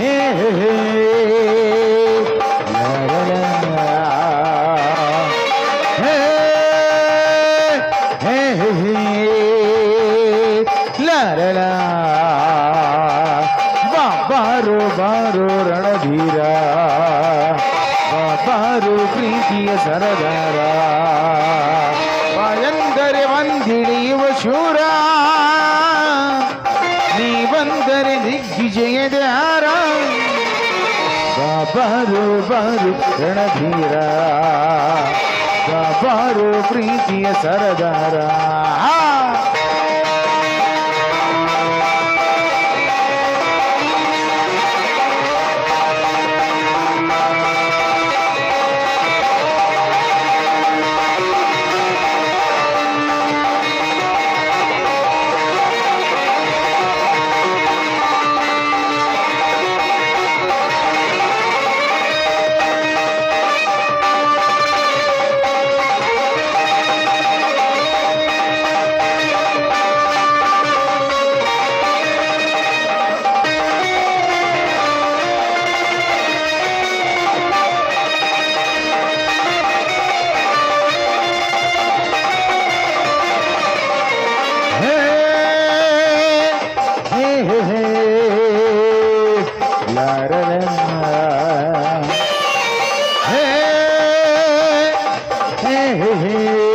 ಹೇ ಹೇ ಹೇ ಬಾರೋ ಬರು ರಣಧೀರ. ಬಾರು ಪ್ರೀತಿಯ ಸರದಾರ. ಹೇ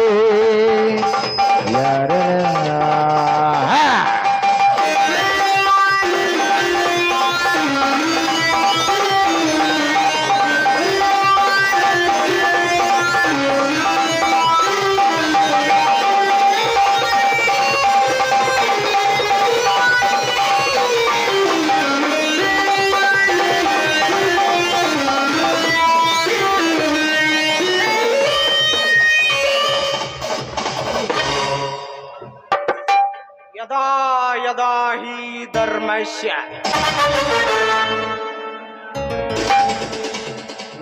maisha.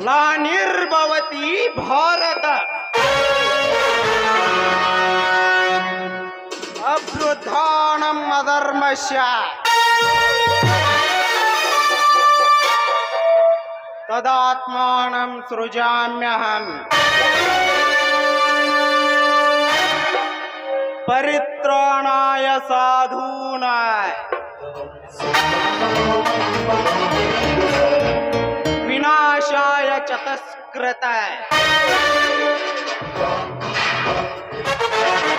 La nirbhavati bharata. अभ्युत्थानम अधर्मस्य तदात्मानं सृजाम्यहम् परित्राणाय साधूनाय विनाशाय चतस्कृत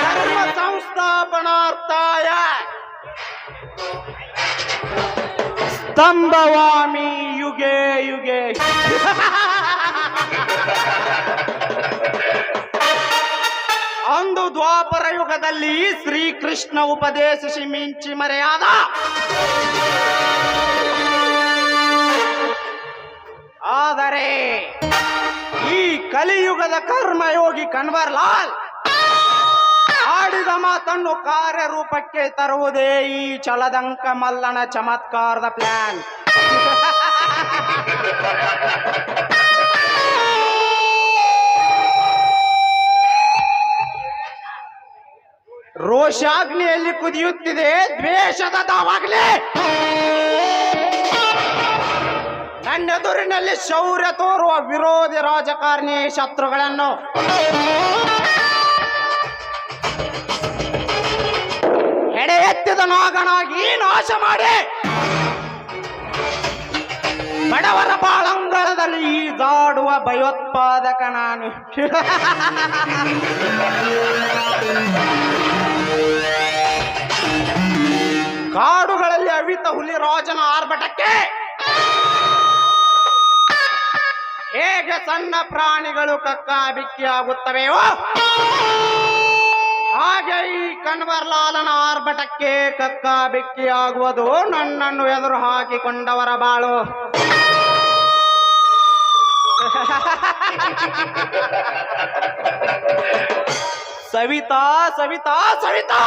धर्म संस्थापनार्थाय स्तंभवामी युगे युगे। ಅಂದು ದ್ವಾಪರ ಯುಗದಲ್ಲಿ ಶ್ರೀಕೃಷ್ಣ ಉಪದೇಶಿಸಿ ಮಿಂಚಿ ಮರೆಯಾದ. ಆದರೆ ಈ ಕಲಿಯುಗದ ಕರ್ಮಯೋಗಿ ಕನ್ವರ್ಲಾಲ್ ಆಡಿದ ಮಾತನ್ನು ಕಾರ್ಯರೂಪಕ್ಕೆ ತರುವುದೇ ಈ ಚಲದಂಕ ಮಲ್ಲನ ಚಮತ್ಕಾರದ ಪ್ಲಾನ್ ರೋಷಾಗ್ನಿಯಲ್ಲಿ ಕುದಿಯುತ್ತಿದೆ, ದ್ವೇಷದ ದಾವಾಗ್ಲಿ. ನನ್ನೆದುರಿನಲ್ಲಿ ಶೌರ್ಯ ತೋರುವ ವಿರೋಧಿ ರಾಜಕಾರಣಿ ಶತ್ರುಗಳನ್ನು. ಎಡೆ ಎತ್ತಿದ ನಾಗನಾಗಿ ನಾಶ ಮಾಡಿ. ಬಡವರ ಈ ದಾಡುವ ಭಯೋತ್ಪಾದಕ ನಾನು. ಕಾಡುಗಳಲ್ಲಿ ಅವಿತ ಹುಲಿ ರಾಜನ ಆರ್ಭಟಕ್ಕೆ ಹೇಗೆ ಸಣ್ಣ ಪ್ರಾಣಿಗಳು ಕಕ್ಕ ಬಿಕ್ಕಿಯಾಗುತ್ತವೆಯೋ ಹಾಗೆ ಈ ಕನ್ವರ್ಲಾಲನ ಆರ್ಭಟಕ್ಕೆ ಕಕ್ಕ ಬಿಕ್ಕಿಯಾಗುವುದು ನನ್ನನ್ನು ಎದುರು ಹಾಕಿಕೊಂಡವರ ಬಾಳು. ಸವಿತಾ ಸವಿತಾ ಸವಿತಾ!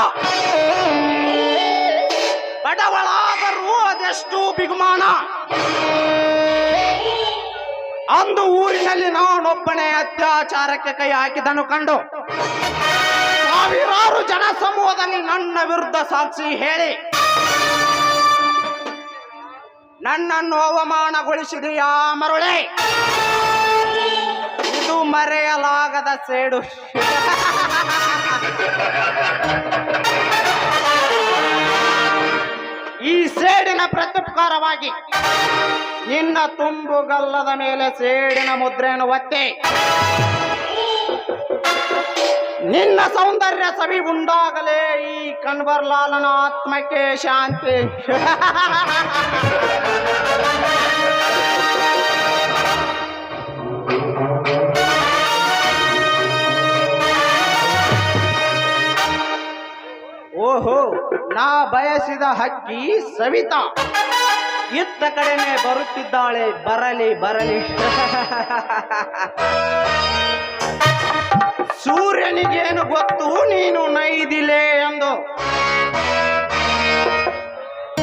ಬಡವಳಾದರೂ ಅದೆಷ್ಟು ಬಿಗುಮಾನ ಅಂದು ಊರಿನಲ್ಲಿ ನಾನೊಬ್ಬನೇ ಅತ್ಯಾಚಾರಕ್ಕೆ ಕೈ ಹಾಕಿದನು ಕಂಡು. ಸಾವಿರಾರು ಜನ ಸಮೂಹದಲ್ಲಿ ನನ್ನ ವಿರುದ್ಧ ಸಾಕ್ಷಿ ಹೇಳಿ. ನನ್ನ ನನ್ನನ್ನು ಅವಮಾನಗೊಳಿಸಿದೆಯಾ ಮರುಳೆ? ಇದು ಮರೆಯಲಾಗದ ಸೇಡು. ಈ ಸೇಡಿನ ಪ್ರತ್ಯುಪಕಾರವಾಗಿ ನಿನ್ನ ತುಂಬುಗಲ್ಲದ ಮೇಲೆ ಸೇಡಿನ ಮುದ್ರೆಯನ್ನು ಒತ್ತೆ. ನಿನ್ನ ಸೌಂದರ್ಯ ಸವಿ ಉಂಡಾಗಲೇ ಈ ಕನ್ವರ್ಲಾಲನ ಆತ್ಮಕ್ಕೆ ಶಾಂತಿ. ನಾ ಬಯಸಿದ ಹಕ್ಕಿ ಸವಿತಾ. ಇತ್ತ ಕಡೆನೆ ಬರುತ್ತಿದ್ದಾಳೆ ಬರಲಿ ಬರಲಿ. ಸೂರ್ಯನಿಗೇನು ಗೊತ್ತು ನೀನು ನೈದಿಲೆ ಎಂದು.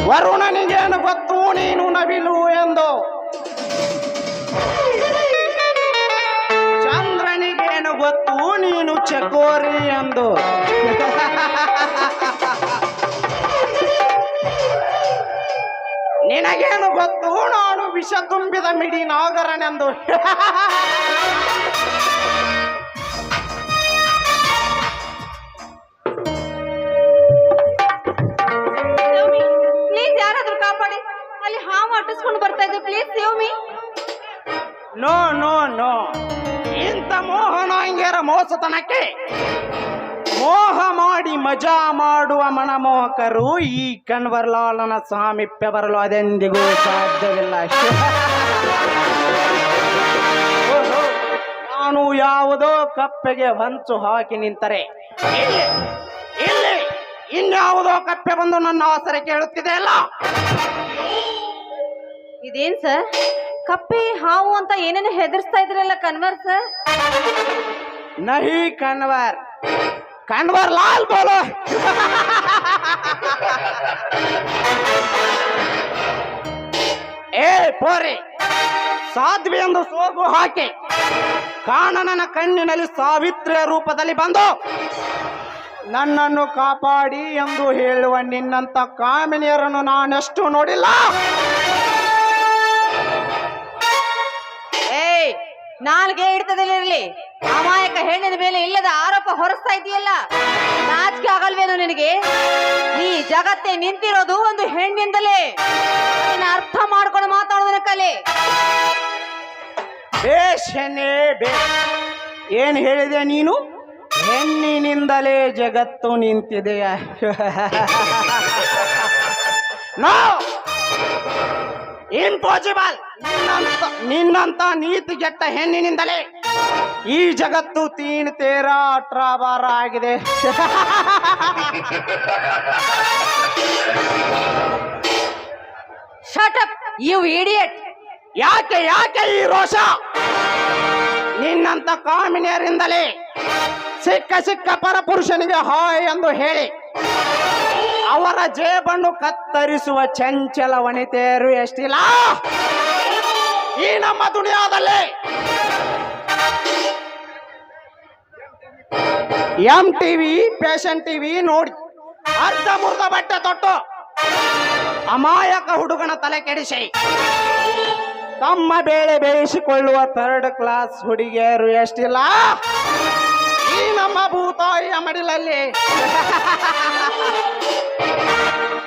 ವರುಣನಿಗೇನು ಗೊತ್ತು ನೀನು ನವಿಲು ಎಂದು. ಚಂದ್ರನಿಗೇನು ಗೊತ್ತು ನೀನು ಚಕೋರಿ ಎಂದು. ನಿನಗೇನು ಗೊತ್ತು? ನಾನು ವಿಷ ತುಂಬಿದ ಮಿಡಿ ನಾಗರನೆಂದು. ಪ್ಲೀಸ್ ಯಾರಾದ್ರೂ ಕಾಪಾಡಿ. ಅಲ್ಲಿ ಹಾವು ಅಟ್ಟಿಸ್ಕೊಂಡು ಬರ್ತಾ ಇದೆ please save me no no no. ಇಂಥ ಮೋಹನಾಂಗ್ಯರ ಮೋಸತನಕ್ಕೆ ಮೋಹ ಮಾಡಿ ಮಜಾ ಮಾಡುವ ಮನಮೋಹಕರು ಈ ಕಣ್ವರ್ಲಾಲನ ಸಾಮೀಪ್ಯ ಬರಲು ಅದೆಂದಿಗೂ ಸಾಧ್ಯವಿಲ್ಲ. ನಾನು ಯಾವುದೋ ಕಪ್ಪೆಗೆ ಹಂಚು ಹಾಕಿ ನಿಂತರೆ. ಇಲ್ಲಿ ಇಲ್ಲಿ ಇನ್ಯಾವುದೋ ಕಪ್ಪೆ ಬಂದು ನನ್ನ ಅವಸರ ಕೇಳುತ್ತಿದೆ ಅಲ್ಲ? ಇದೇನ್ ಸರ್? ಕಪ್ಪೆ ಹಾವು ಅಂತ ಏನೇನು ಹೆದರ್ಸ್ತಾ ಇದ್ರಲ್ಲ ಕನ್ವರ್ ಸರ್? ನಹಿ ಕನ್ವರ್. ಕಂಡ್ಬಾರ್ ಲಾಲ್ ಬೋಲೋ. ಏ ಪೋರಿ, ಸಾಧ್ವಿ ಎಂದು ಸೋಗು ಹಾಕಿ ಕಾಣನನ ಕಣ್ಣಿನಲ್ಲಿ ಸಾವಿತ್ರಿಯ ರೂಪದಲ್ಲಿ ಬಂದು ನನ್ನನ್ನು ಕಾಪಾಡಿ ಎಂದು ಹೇಳುವ ನಿನ್ನಂತ ಕಾಮಿನಿಯರನ್ನು ನಾನೆಷ್ಟು ನೋಡಿಲ್ಲ? ಏಯ್, ನಾಲ್ಗೆ ಇರ್ತದಿಲ್ಲ ಇರಲಿ. ಅಮಾಯಕ ಹೆಣ್ಣಿನ ಮೇಲೆ ಇಲ್ಲದ ಆರೋಪ ಹೊರಿಸ್ತಾ ಇದೆಯಲ್ಲ? ನಾಚಿಕೆ ಆಗಲ್ವೇನೋ ನಿನಗೆ? ಈ ಜಗತ್ತೇ ನಿಂತಿರೋದು ಒಂದು ಹೆಣ್ಣಿಂದಲೇ. ಅರ್ಥ ಮಾಡ್ಕೊಂಡು ಮಾತಾಡೋದನ್ನ ಕಲೆ. ಏನ್ ಹೇಳಿದೆ ನೀನು? ಹೆಣ್ಣಿನಿಂದಲೇ ಜಗತ್ತು ನಿಂತಿದೆಯ ಇಂಪಾಸಿಬಲ್ ನಿನ್ನಂತ ನೀತಿ ಗೆಟ್ಟ ಹೆಣ್ಣಿನಿಂದಲೇ. ಈ ಜಗತ್ತು ತೀನ್ ತೇರ ಅಟ್ರಾಬಾರ ಆಗಿದೆ. ಶಟ್ ಅಪ್ ಯು ಇಡಿಯಟ್ ಯಾಕೆ ಯಾಕೆ ಈ ರೋಷ? ನಿನ್ನಂತ ಕಾಮಿನಿಯರಿಂದಲೇ ಸಿಕ್ಕ ಸಿಕ್ಕ ಪರಪುರುಷನಿಗೆ ಹಾಯ್ ಎಂದು ಹೇಳಿ ಅವರ ಜೇಬನ್ನು ಕತ್ತರಿಸುವ ಚಂಚಲ ವನಿತೆಯರು ಎಷ್ಟಿಲ್ಲ? ಈ ನಮ್ಮ ದುನಿಯಾದಲ್ಲಿ ಎಂ ಟಿವಿ ಫ್ಯಾಷನ್ ಟಿವಿ ನೋಡಿ. ಅರ್ಧ ಮುರ್ಧ ಬಟ್ಟೆ ತೊಟ್ಟು. ಅಮಾಯಕ ಹುಡುಗನ ತಲೆ ಕೆಡಿಸಿ. ತಮ್ಮ ಬೇಳೆ ಬೇಯಿಸಿಕೊಳ್ಳುವ ಥರ್ಡ್ ಕ್ಲಾಸ್ ಹುಡುಗಿಯರು ಎಷ್ಟಿಲ್ಲ? ಈ ನಮ್ಮ ಭೂತಾಯಿಯ ಮಡಿಲಲ್ಲಿ.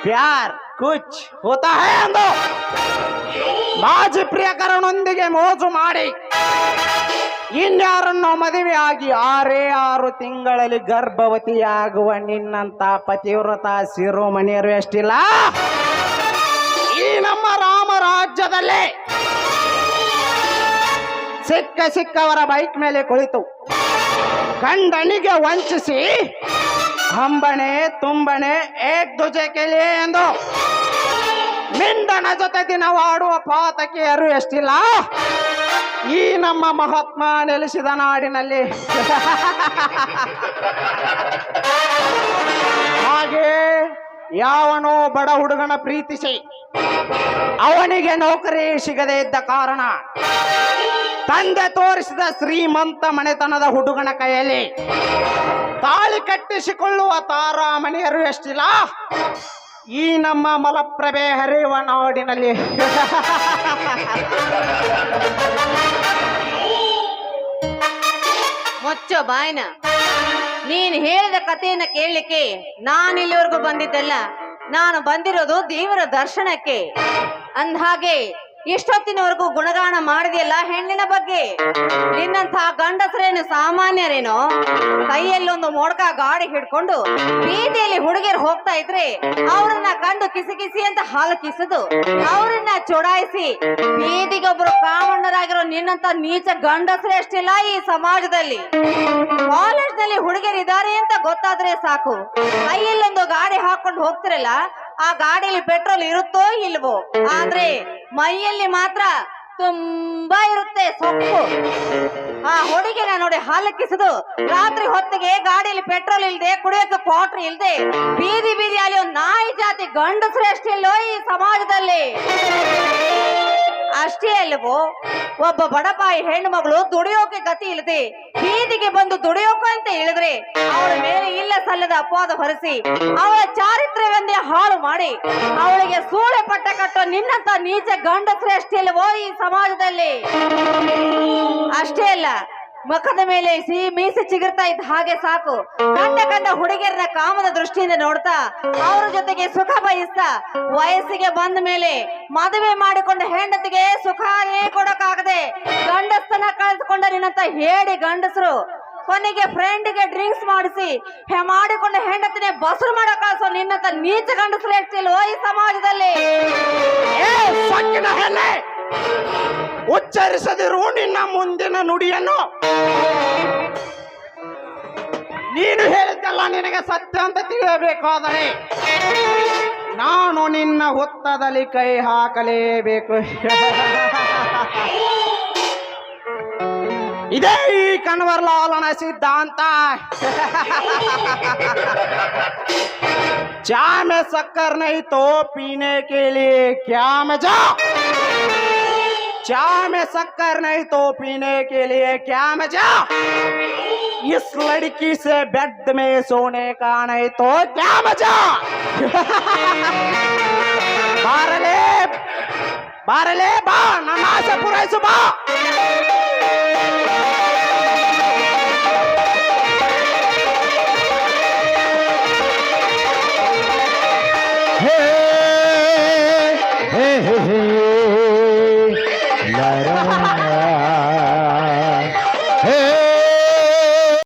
ಪ್ಯಾರ್, ಕುಚ್ ಹೋತಾ ಎಂದು. ಮಾಜಿ ಪ್ರಿಯಕರನೊಂದಿಗೆ ಮೋಜು ಮಾಡಿ. ಇನ್ಯಾರನ್ನೋ ಮದುವೆಯಾಗಿ ಆರೇ ಆರು ತಿಂಗಳಲ್ಲಿ ಗರ್ಭವತಿಯಾಗುವ ನಿನ್ನಂತ ಪತಿವ್ರತ ಶಿರೋಮಣಿಯರು ಎಷ್ಟಿಲ್ಲ? ಈ ನಮ್ಮ ರಾಮರಾಜ್ಯದಲ್ಲೇ ಸಿಕ್ಕ ಸಿಕ್ಕವರ ಬೈಕ್ ಮೇಲೆ ಕುಳಿತು ಗಂಡನಿಗೆ ವಂಚಿಸಿ ಅಂಬಣೆ ತುಂಬಣೆ, ಏಕ್ ದುಜೆ ಕೆಲೆ ಎಂದು ಮಿಂಡನ ಜೊತೆ ದಿನವಾಡುವ ಪಾತಕಿಯರು ಎಷ್ಟಿಲ್ಲ? ಈ ನಮ್ಮ ಮಹಾತ್ಮ ನೆಲೆಸಿದ ನಾಡಿನಲ್ಲಿ. ಹಾಗೆ ಯಾವನೋ ಬಡ ಹುಡುಗನ ಪ್ರೀತಿಸಿ ಅವನಿಗೆ ನೌಕರಿ ಸಿಗದೇ ಇದ್ದ ಕಾರಣ ತಂದೆ ತೋರಿಸಿದ ಶ್ರೀಮಂತ ಮನೆತನದ ಹುಡುಗನ ಕೈಯಲ್ಲಿ ತಾಳಿ ಕಟ್ಟಿಸಿಕೊಳ್ಳುವ ತಾರಾ ಮನೆಯರು ಎಷ್ಟಿಲ್ಲ? ಈ ನಮ್ಮ ಮಲಪ್ರಭೆ ಹರಿಯುವ ನಾಡಿನಲ್ಲಿ. ಮುಚ್ಚೋ ಬಾಯ್ನ ನೀನ್ ಹೇಳಿದ ಕಥೆಯನ್ನ ಕೇಳಲಿಕ್ಕೆ ನಾನ್ ಇಲ್ಲಿವರೆಗೂ ಬಂದಿದ್ದಲ್ಲ ನಾನು ಬಂದಿರೋದು ದೇವರ ದರ್ಶನಕ್ಕೆ. ಅಂದ್ಹಾಗೆ ಇಷ್ಟೊತ್ತಿನವರೆಗೂ ಗುಣಗಾನ ಮಾಡಿದೆಯಲ್ಲ ಹೆಣ್ಣಿನ ಬಗ್ಗೆ? ನಿನ್ನಂತಹ ಗಂಡಸರೇನು ಸಾಮಾನ್ಯರೇನೋ? ಕೈಯಲ್ಲೊಂದು ಮೋಡ್ಕ ಗಾಡಿ ಹಿಡ್ಕೊಂಡು ಬೀದಿಯಲ್ಲಿ ಹುಡುಗಿಯರು ಹೋಗ್ತಾ ಇದ್ರೆ ಅವರನ್ನ ಕಂಡು ಕಿಸಿ ಕಿಸಿ ಅಂತ ಹಾಲು ಕಿಸದು ಅವರನ್ನ ಚೊಡಾಯಿಸಿ ಬೀದಿಗೊಬ್ರು ಕಾಮಣ್ಣರಾಗಿರೋ ನಿನ್ನಂತ ನೀಚ ಗಂಡಸರೇ ಅಷ್ಟಿಲ್ಲ ಈ ಸಮಾಜದಲ್ಲಿ. ಕಾಲೇಜ್ನಲ್ಲಿ ಹುಡುಗಿಯರು ಇದ್ದಾರೆ ಅಂತ ಗೊತ್ತಾದ್ರೆ ಸಾಕು. ಕೈಯಲ್ಲೊಂದು ಗಾಡಿ ಹಾಕೊಂಡು ಹೋಗ್ತಿರಲ್ಲ, ಆ ಗಾಡಿಯಲ್ಲಿ ಪೆಟ್ರೋಲ್ ಇರುತ್ತೋ ಇಲ್ವೋ? ಆದ್ರೆ ಮೈಯಲ್ಲಿ ಮಾತ್ರ ತುಂಬಾ ಇರುತ್ತೆ ಸೊಪ್ಪು. ಆ ಹುಡುಗಿನ ನೋಡಿ ಹಾಲಕ್ಕಿಸದು ರಾತ್ರಿ ಹೊತ್ತಿಗೆ ಗಾಡಿಯಲ್ಲಿ ಪೆಟ್ರೋಲ್ ಇಲ್ದೆ ಕುಡಿಯೋಕೆ ಕ್ವಾಟ್ರ್ ಇಲ್ದೆ ಬೀದಿ ಬೀದಿಯಲ್ಲಿ ಒಂದು ನಾಯಿ ಜಾತಿ ಗಂಡಸರು ಎಷ್ಟಿಲ್ಲೋ ಈ ಸಮಾಜದಲ್ಲಿ. ಅಷ್ಟೇ ಅಲ್ಲವೋ, ಒಬ್ಬ ಬಡಪಾಯಿ ಹೆಣ್ಣು ಮಗಳು ದುಡಿಯೋಕೆ ಗತಿ ಇಲ್ಲದೆ ಬೀದಿಗೆ ಬಂದು ದುಡಿಯೋಕೆ ಅಂತ ಹೇಳಿದ್ರೆ ಅವಳ ಮೇಲೆ ಇಲ್ಲ ಸಲ್ಲದ ಅಪವಾದ ಹೊರಿಸಿ, ಅವಳ ಚಾರಿತ್ರ್ಯವೆಂದೇ ಹಾಳು ಮಾಡಿ, ಅವಳಿಗೆ ಸೂಳೆ ಪಟ್ಟ ಕಟ್ಟೋ ನಿನ್ನಂತ ನೀಚ ಗಂಡಸ್ರೆ ಅಷ್ಟೇ ಅಲ್ವೋ ಈ ಸಮಾಜದಲ್ಲಿ? ಅಷ್ಟೇ ಅಲ್ಲ. ಮುಖದ ಮೇಲೆ ಸಿಹಿ ಮೀಸೆ ಚಿಗುರ್ತಾ ಇದ್ದ ಹಾಗೆ ಸಾಕು. ಕಂಡ ಕಂಡ ಹುಡುಗಿಯರನ್ನ ಕಾಮದ ದೃಷ್ಟಿಯಿಂದ ನೋಡ್ತಾ ಅವ್ರ ಜೊತೆಗೆ ಸುಖ ಬಯಸ್ತಾ ವಯಸ್ಸಿಗೆ ಬಂದ ಮೇಲೆ ಮದುವೆ ಮಾಡಿಕೊಂಡ ಹೆಂಡತಿಗೆ ಸುಖ ಏ ಕೊಡಕ್ಕಾಗದೆ ಗಂಡಸ್ತನ ಕಳೆದುಕೊಂಡ ನಿನ್ನಂತ ಹೇಳಿ ಗಂಡಸರು ಕೊನೆಗೆ ಫ್ರೆಂಡ್ಗೆ ಡ್ರಿಂಕ್ಸ್ ಮಾಡಿಸಿ ಮಾಡಿಕೊಂಡ ಹೆಂಡತಿನೇ ಬಸರು ಮಾಡೋ ನಿನ್ನಂತ ನೀಚ ಗಂಡಸರು ಹೇಳ್ತಿಲ್ವೋ ಈ ಸಮಾಜದಲ್ಲಿ. ಉಚ್ಚರಿಸದಿರು ನಿನ್ನ ಮುಂದಿನ ನುಡಿಯನ್ನು. ನೀನು ಹೇಳುತ್ತಲ್ಲ ನಿನಗೆ ಸತ್ಯ ಅಂತ ತಿಳಿಯಬೇಕಾದರೆ ನಾನು ನಿನ್ನ ಹುತ್ತದಲ್ಲಿ ಕೈ ಹಾಕಲೇಬೇಕು. ಇದೇ ಈ ಕನ್ವರ್ಲಾಲನ ಸಿದ್ಧಾಂತ. ಚಾಮ ಸಕ್ಕರ್ ನೈ ತೋ ಪೀನೆ ಕೇಳಿ ಕ್ಯಾಮ ಜಾ ಚಾಮ ಸಕ್ಕರ್ ತೋಪೀನೆ ತೋ ಪೀನೆ ಕೇಳಿ ಕ್ಯಾಮ ಜಾ इस लड़की से बेड में सोने का नहीं तो क्या मज़ा? बारले बारले बा नमाज़ पूरा पूरे सुबह।